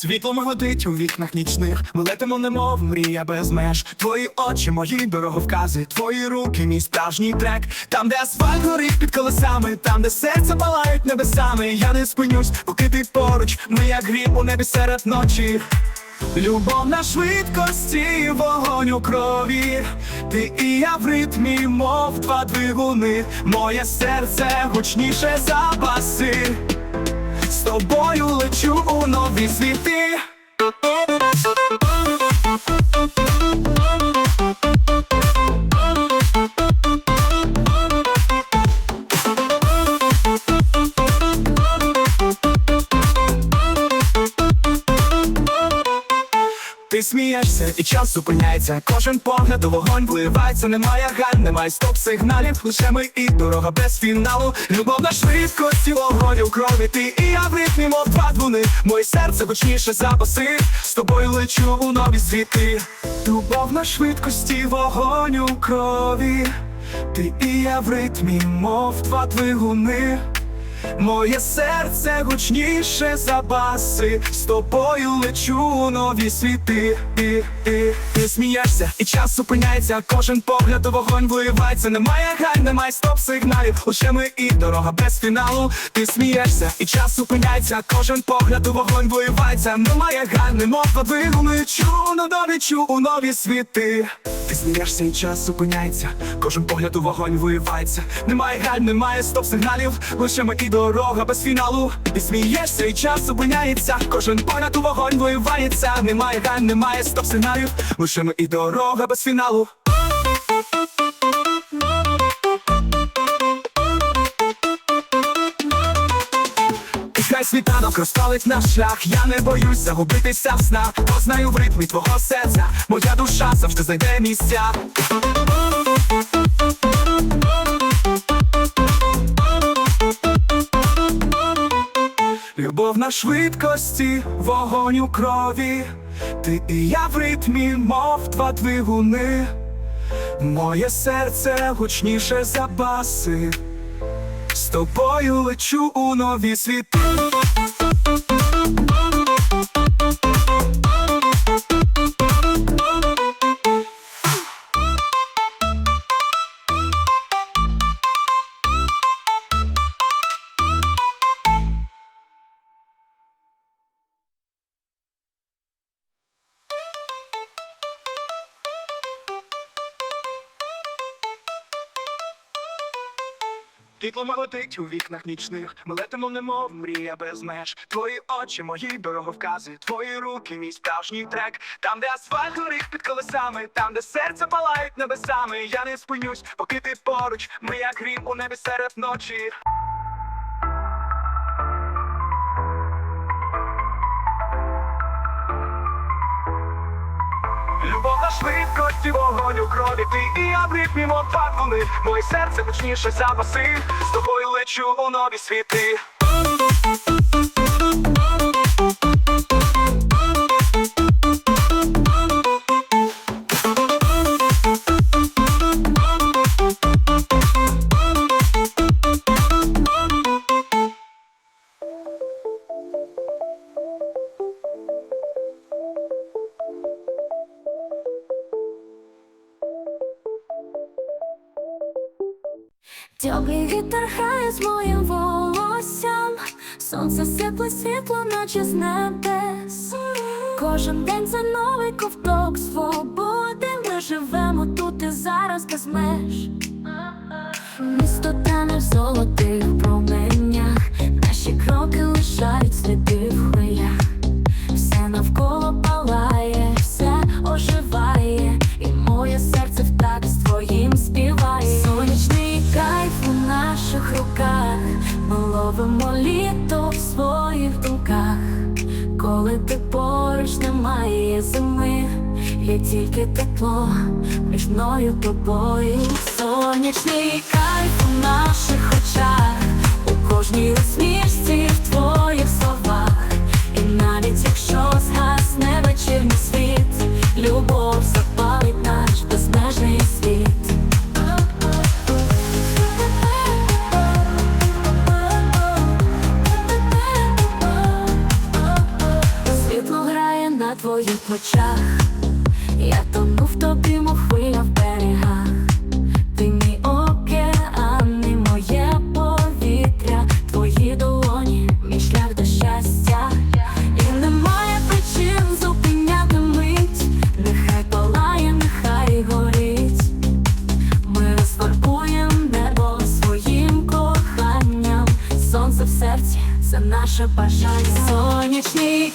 Світло миготить у вікнах нічних, ми летимо, немов мрія без меж. Твої очі, мої дороговкази, твої руки, мій справжній трек. Там, де асфальт горить під колесами, там, де серця палають небесами. Я не спинюсь, поки ти поруч, ми як гріб у небі серед ночі. Любов на швидкості, вогонь у крові, ти і я в ритмі, мов два двигуни, моє серце гучніше за баси. З тобою лечу у нові світи. Ти смієшся, і час зупиняється. Кожен погляд у вогонь вливається. Немає галь, немає стоп-сигналів. Лише ми і дорога без фіналу. Любов на швидкості, вогонь у крові. Ти і я в ритмі, мов два двуни. Моє серце гучніше за баси. З тобою лечу у нові світи. Любов на швидкості, вогонь у крові. Ти і я в ритмі, мов два двигуни. Моє серце гучніше за баси, з тобою лечу у нові світи. Ти, ти, ти смієшся, і час зупиняється. Кожен погляд у вогонь вливається. Немає галь, немає стоп-сигналів. Лише ми і дорога без фіналу. Ти смієшся, і час зупиняється. Кожен погляд у вогонь вливається. Немає галь, немов двигуни чу, но долечу у нові світи. Ти смієшся, і час зупиняється. Кожен погляд у вогонь вливається. Немає галь, немає стоп-сигналів. Лише ми і дорога без фіналу. Ти смієшся, і час зупиняється. Кожен погляд у вогонь вливається. Немає галь, немає стоп-сигналів. Лише ми і дорога без фіналу. Хай світанок розпалить наш шлях, я не боюсь загубитися в снах, бо знаю в ритмі твого серця, моя душа завжди знайде місця. Любов на швидкості, вогонь у крові, ти і я в ритмі, мов два двигуни, моє серце гучніше за баси. З тобою лечу у нові світи. Світло молотить у вікнах нічних, ми летимо, немов мрія без меж. Твої очі, мої дороговкази, твої руки, мій справжній трек. Там, де асфальт горить під колесами, там, де серце палають небесами. Я не спинюсь, поки ти поруч, ми як грім у небі серед ночі. На швидкості, вогонь у крові, ти і я в ритмі, мов. Моє серце гучніше за баси, з тобою лечу у нові світи. Ловимо літо в своїх думках. Коли ти поруч немає зими, є тільки тепло між мною тобою. Сонячний кайф у наших очах, у кожній плечах, я тону в тобі, мов хвиля в берегах. Ти мій океан, і моє повітря, твої долоні, мій шлях до щастя. І немає причин зупиняти мить, нехай палає, нехай горить. Ми розфарбуємо небо своїм коханням. Сонце в серці це наше бажання. Сонячний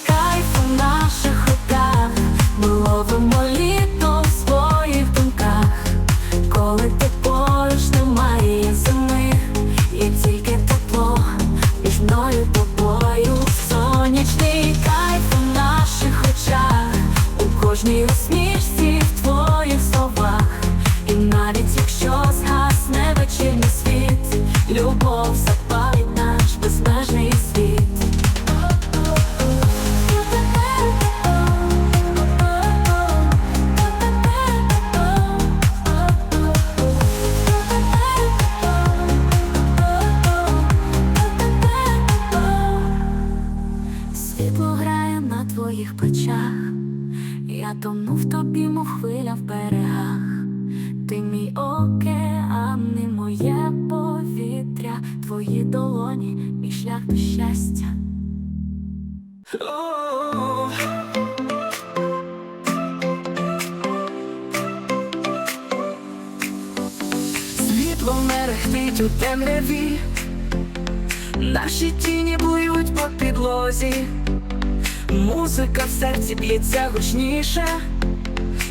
б'ється гучніше,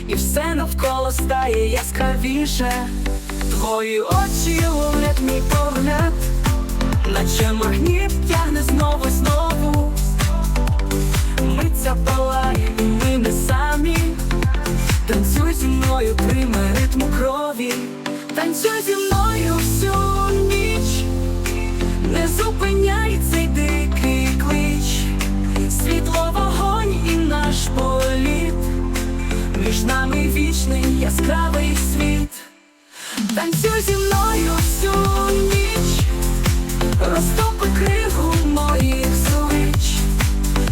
і все навколо стає яскравіше. Твої очі ловлять мій погляд, наче магніт тягне знову й знову. Миться палає, і ми не самі. Танцюй зі мною, прийми ритму крові, танцюй зі мною яскравий світ, танцюй зі мною всю ніч, розтопи кригу моїх звич,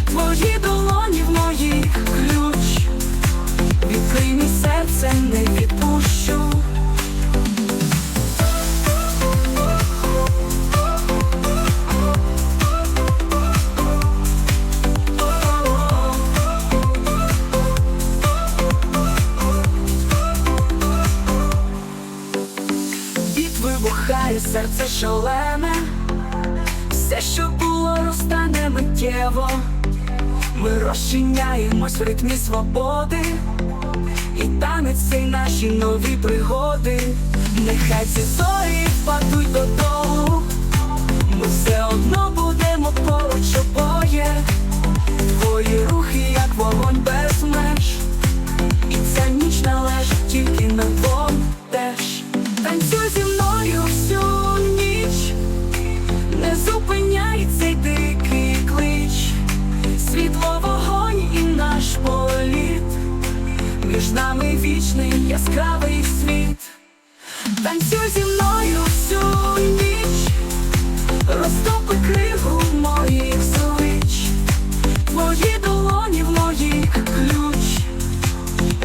твої долоні в моїх ключ. Відкрий мій серце, не вибухає серце шалене, все, що було, розтане миттєво. Ми розчиняємось в ритмі свободи, і танець цей наші нові пригоди. Нехай ці зорі впадуть додолу, ми все одно будемо поруч обоє. Твої рухи, як вогонь без меж, і ця ніч належить тільки нам двом теж. Танцюй зі мною між нами вічний яскравий світ. Танцюй зі мною всю ніч, розтопи криву моїх звич, твої долоні в моїх ключ,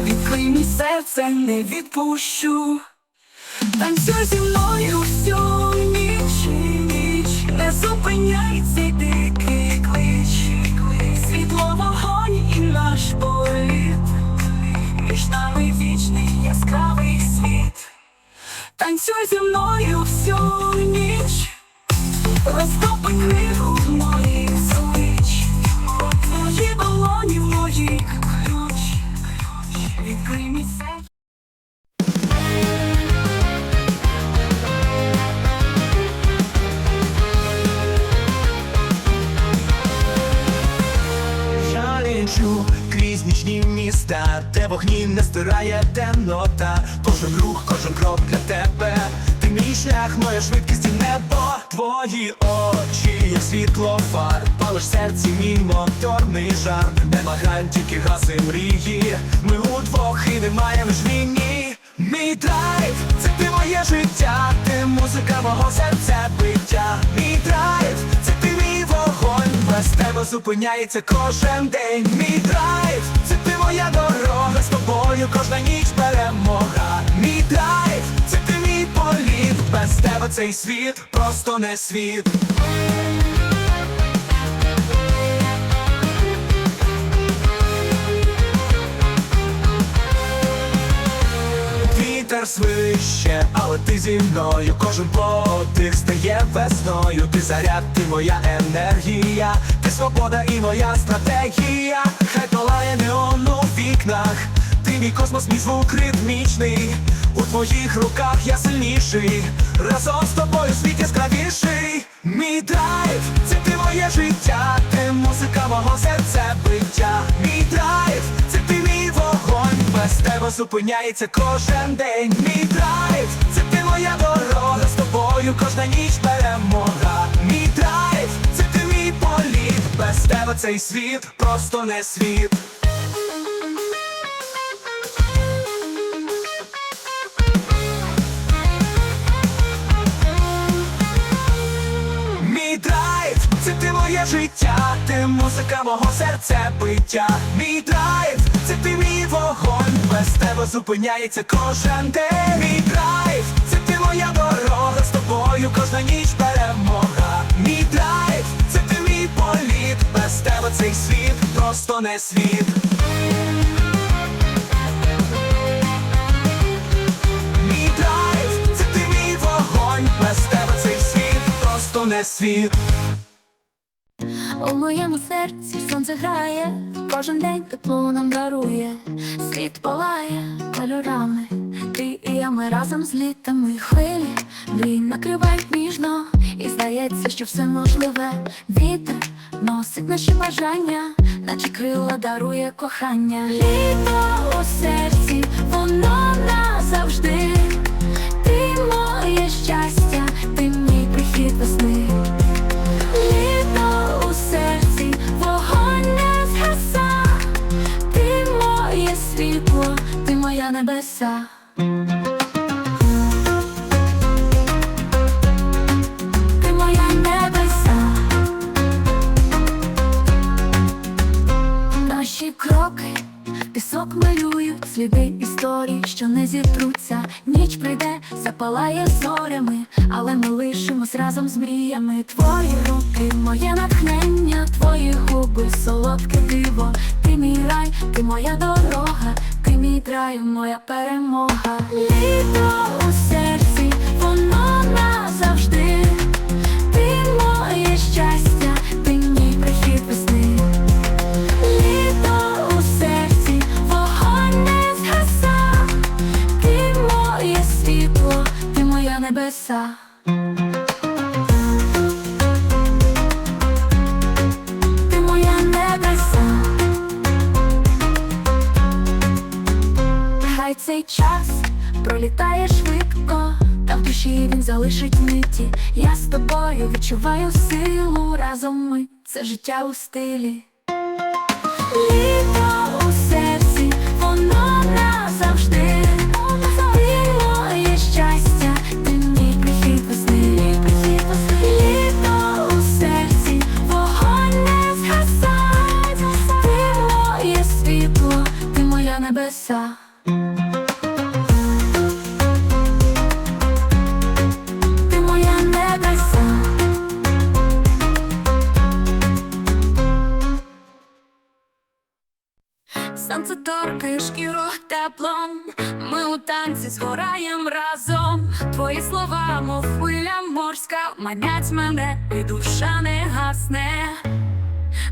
відкрий мій серце, не відпущу. Танцюй зі мною всю ніч, ніч, не зупиняй цей вічний яскравий світ. Танцюй зі мною всю ніч, розтопи книгу моїх звич, твої в моїх ключ, відкрий мій нічні міста, де вогні не стирає темнота. Кожен рух, кожен крок для тебе. Ти мій шлях, моя швидкість і небо. Твої очі, як світло фар, палиш серці, мій моторний жар. Не вагаєм, тільки гаси мрії. Ми удвох і немає між війні. Мій драйв, це ти моє життя, ти музика мого серця биття. Мій драйв, це без тебе зупиняється кожен день. Мій драйв, це ти моя дорога, з тобою кожна ніч перемога. Мій драйв, це ти мій політ, без тебе цей світ просто не світ. Вітер свище, але ти зі мною Кожен подих стає весною Ти заряд, ти моя енергія, ти свобода і моя стратегія. Хай палає неон у вікнах, ти мій космос, мій звук ритмічний. У твоїх руках я сильніший, разом з тобою світ яскравіший. Мій драйв, це ти моє життя, ти музика мого серця биття. Мій драйв, без тебе зупиняється кожен день. Мій драйв, це ти моя дорога, з тобою кожна ніч перемога. Мій драйв, це ти мій політ, без тебе цей світ просто не світ. Моє життя, ти музика мого серця биття. Мій драйв, це ти мій вогонь, без тебе зупиняється кожен день. Мій драйв, це ти моя дорога, з тобою кожна ніч перемога. Мій драйв, це ти мій політ, без тебе цей світ просто не світ. Мій драйв, це ти мій вогонь, без тебе цей світ просто не світ. У моєму серці сонце грає, кожен день тепло нам дарує, світ палає кольорами, ти і я ми разом з літами хвилі, мрій накривають ніжно, і здається, що все можливе. Вітер носить наші бажання, наче крила дарує кохання. Літо у серці, воно небеса. Ти моя небеса. Наші кроки, пісок малюють сліди історії, що не зітруться. Ніч прийде, запалає зорями, але ми лишимось разом з мріями. Твої руки, моє натхнення, твої губи, солодке диво. Ти мій рай, ти моя дорога, мій моя перемога. Літо цей час пролітає швидко, та в душі він залишить миті. Я з тобою відчуваю силу разом ми це життя у стилі. Літо у серці, воно назавжди. Моє щастя, ти мій прихід весни. Літо у серці, вогонь не згасай. Ти моє світло, ти моя небеса. Теплом, ми у танці згораєм разом. Твої слова, мов хвиля морська, манять мене, і душа не гасне.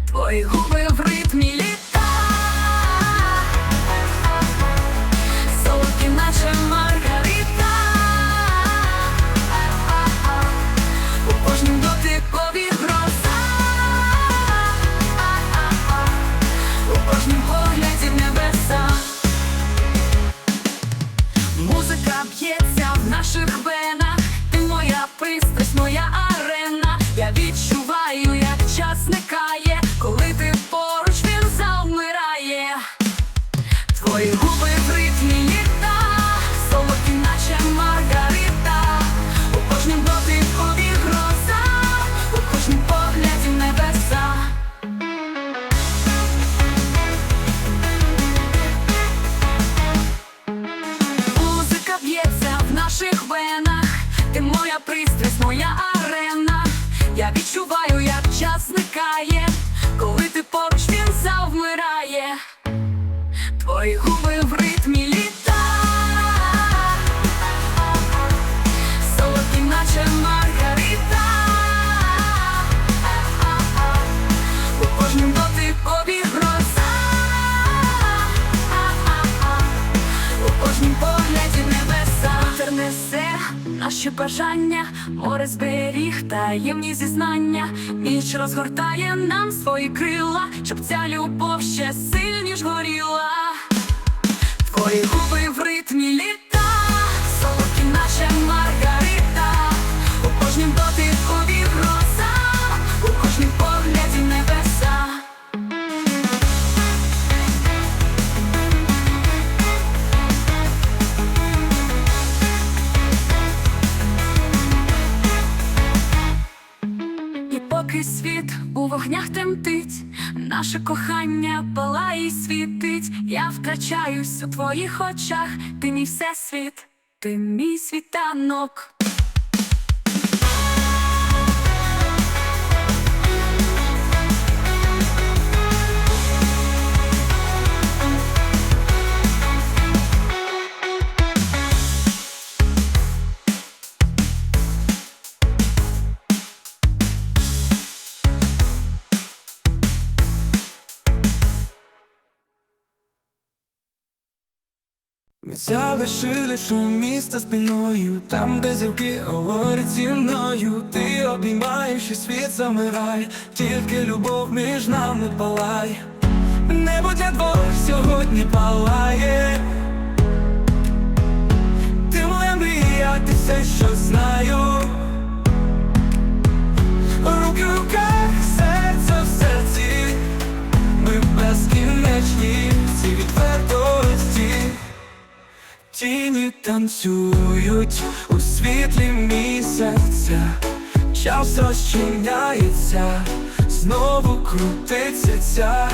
Твої губи в ритмі літа, зберіг таємні зізнання. Ніч розгортає нам свої крила, щоб ця любов ще сильніш горіла. Твої губи в ритмі літа, солодкі, наче маргарита, наше кохання палає і світить. Я втрачаюсь у твоїх очах, ти мій всесвіт, ти мій світанок. Ми залишили шум міста спиною, там, де зірки говорять зі мною, ти обіймаєш і світ замирає, тільки любов між нами палає, небо для двох сьогодні палає. Ти моя мрія, ти все, що знаю. Руки в Тіні танцюють у світлі місяця, час розчиняється, знову крутиться ця.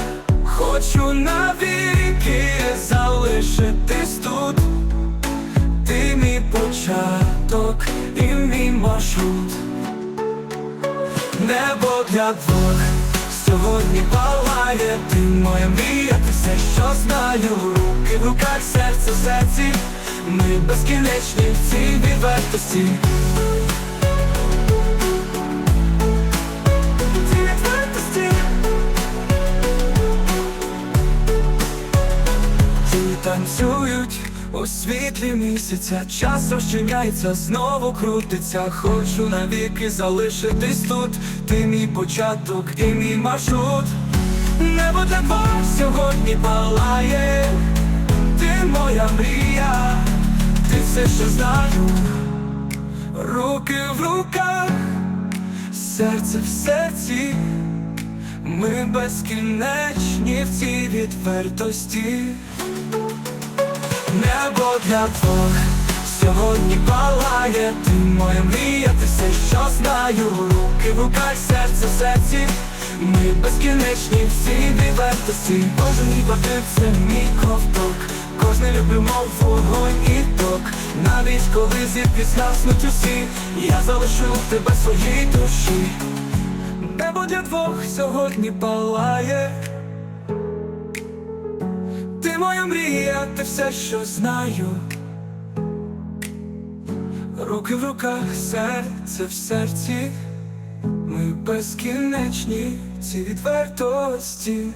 Хочу навіки залишитись тут. Ти мій початок і мій маршрут. Небо для двох сьогодні палає, ти моя мрія, ти все, що знаю, руки в руках, серце в серці, ми безкінечні в цій відвертості. Танцюють у світлі місяця, час розчиняється, знову крутиться. Хочу навіки залишитись тут. Ти мій початок і мій маршрут. Небо для сьогодні палає, ти моя мрія, ти все, що знаю, руки в руках, серце в серці. Ми безкінечні в цій відвертості. Небо для двох сьогодні палає, ти моя мрія, ти все, що знаю, руки в руках, серце в серці, ми безкінечні всі відвертості, кожен мій батик це мій ковток, кожне любимо вогонь і ток, навіть коли зірки згаснуть усі, я залишу тебе своїй душі. Небо для двох сьогодні палає. Ти моя мрія, ти все, що знаю. Руки в руках, серце в серці. Ми безкінечні ці відвертості.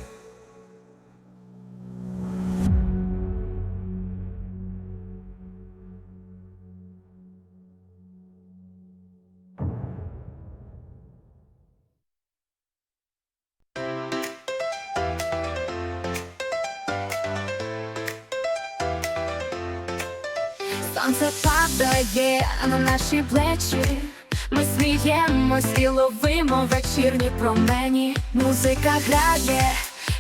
Сонце падає на наші плечі. Ми сміємось і ловимо вечірні промені. Музика грає,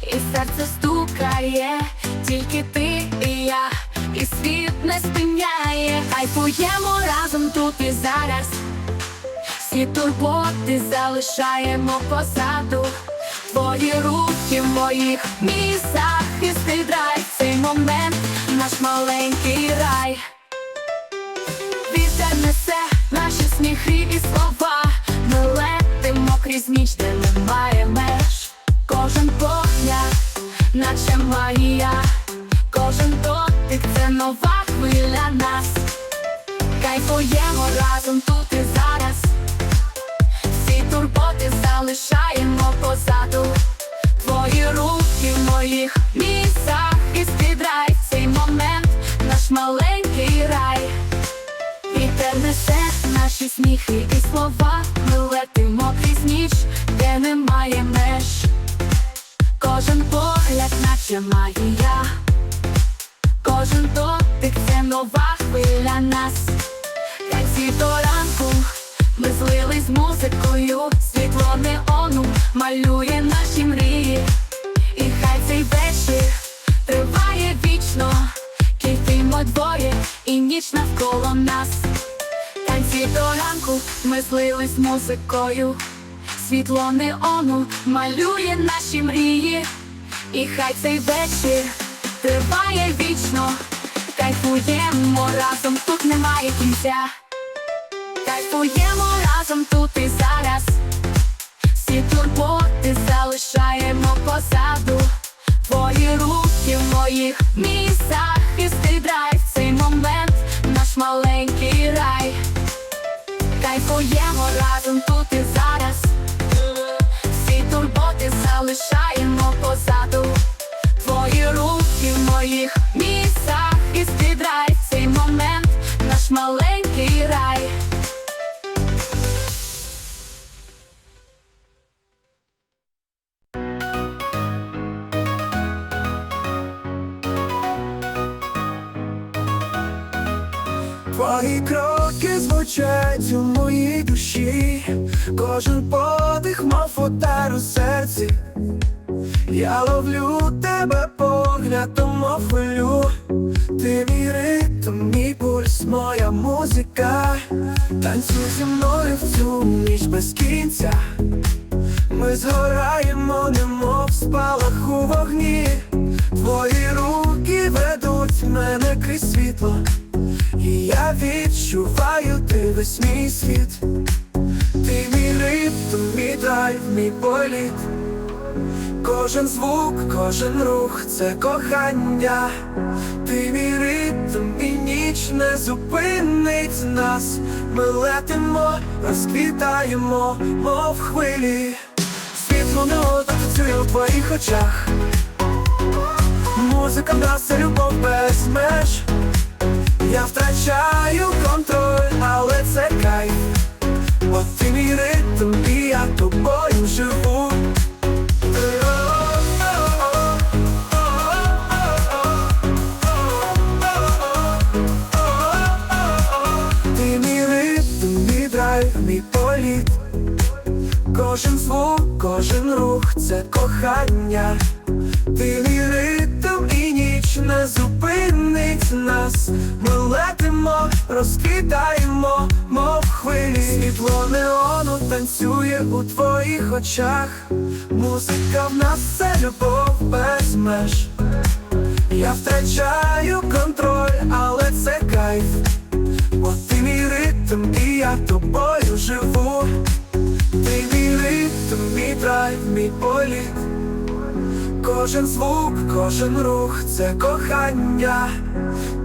і серце стукає, тільки ти і я, і світ не спиняє. Кайфуємо разом тут і зараз. Всі турботи залишаємо позаду. Твої руки в моїх місах і драйв цей момент, наш маленький рай несе наші сміхи і слова, ми летимо крізь ніч, де немає меж, кожен погляд, наче магія, кожен дотик це нова хвиля нас, кайфуємо разом тут і зараз, всі турботи залишаємо позаду, твої руки моїх. Наші сміхи і слова. Ми летимо крізь ніч, де немає меж. Кожен погляд, наче магія. Кожен дотик це нова хвиля нас. Танці до ранку ми злились з музикою, світло неону малює наші мрії. І хай цей вечір триває вічно, кипимо двоє і ніч навколо нас. До ранку ми злились музикою, світло неону малює наші мрії. І хай цей вечір триває вічно, кайфуємо разом, тут немає кінця. Кайфуємо разом тут і зараз. Всі турботи залишаємо позаду. Твої руки в моїх місцях і драйв цей момент, наш маленький рай. Кайфуємо разом тут і зараз. Всі турботи залишаємо позаду. Твої руки в моїх місцях і драйв цей момент, наш маленький звучать у моїй душі, кожен подих мав удар у серці. Я ловлю тебе поглядом мов хвилю Ти мій ритм, мій пульс, моя музика. Танцюй зі мною в цю ніч без кінця. Ми згораємо, немов спалах у вогні. Твої руки ведуть мене крізь світло І я відчуваю ти весь мій світ Ти мій ритм, мій драйв, мій політ Кожен звук, кожен рух це кохання, ти мій ритм і ніч не зупинить нас. Ми летимо, розквітаємо, мов хвилі. Світло не танцює в твоїх очах. Музика нас любов без меж. Я втрачаю контроль, але це кайф. Бо ти мій ритм, і я тобою живу. Ти мій ритм, мій драйв, мій політ Кожен звук, кожен рух це кохання Ти мій ритм і ніч не зупинить нас. Ми летимо, розквітаємо, мов хвилі. Світло неону танцює у твоїх очах. Музика в нас це любов без меж. Я втрачаю контроль, але це кайф. Бо ти мій ритм, і я тобою живу. Ти мій ритм, мій драйв, мій політ Кожен звук, кожен рух це кохання.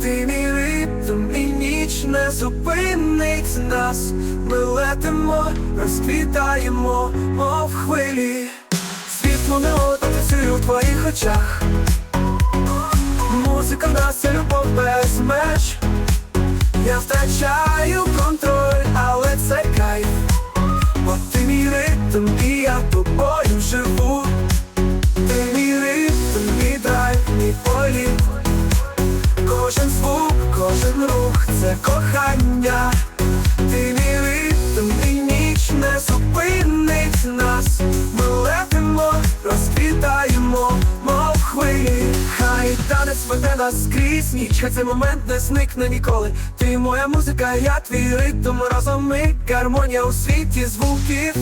Ти мій ритм і ніч не зупинить нас. Ми летимо, розквітаємо, мов хвилі. Світло не танцює в твоїх очах. Музика в нас це любов без меж. Я втрачаю контроль, але це кайф. Бо ти мій ритм, і я тобою живу мій Кожен звук, кожен рух це кохання. Ти мій ритм, і ніч не зупинить нас. Ми летимо, розквітаємо, мов хвилі. Хай танець веде нас скрізь ніч, хай цей момент не зникне ніколи. Ти моя музика, я твій ритм, разом ми гармонія у світі звуків.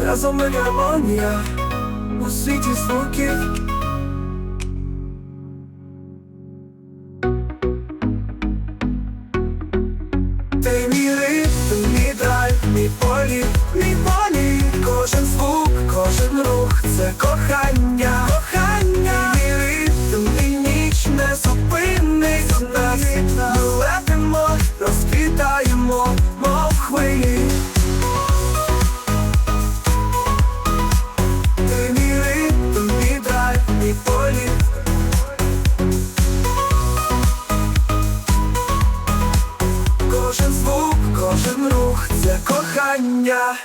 Разом ми гармонія у світі звуків Ти мій ритм, мій мій полі, мій політ. Кожен звук, кожен рух це кохання, кохання.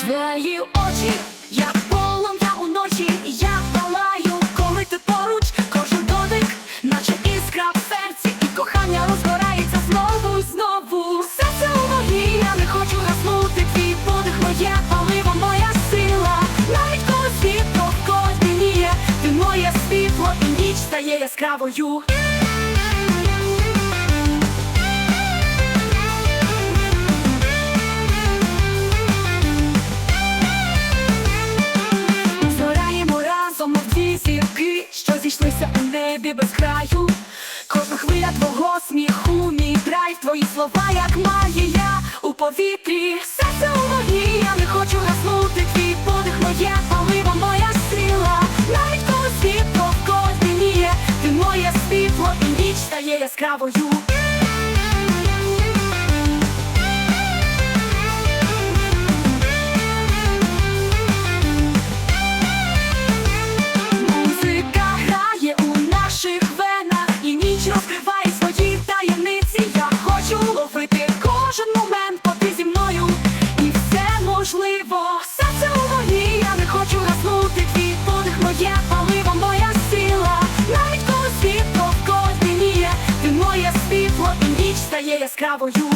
Твої очі, як полум'я уночі, я палаю, коли ти поруч, кожен дотик, наче іскра в серці, і кохання розгорається знову і знову. Серце у вогні, я не хочу гаснути, твій подих моє паливо, моя сила. Навіть коли світ довкола темніє, ти моє світло, і ніч стає яскравою. Що у небі без краю. Кожна хвиля твого сміху, мій драйв, твої слова, як магія у повітрі. Серце у вогні, я не хочу гаснути, твій подих моє паливо, моя сила. Навіть коли світ довкола темніє, ти моє світло, і ніч стає яскравою. Яскравою.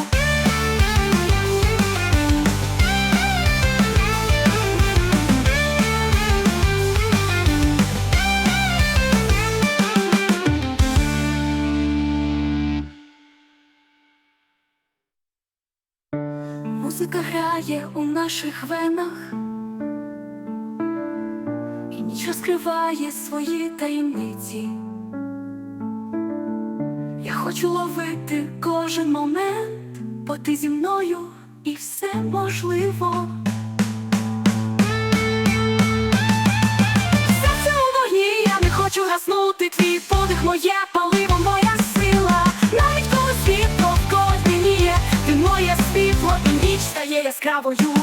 Музика грає у наших венах, і ніч розкриває свої таємниці. Хочу ловити кожен момент, бо ти зі мною і все можливо. Серце у вогні, я не хочу гаснути, твій подих моє паливо, моя сила. Навіть коли світ довкола темніє, ти моє світло, і ніч стає яскравою.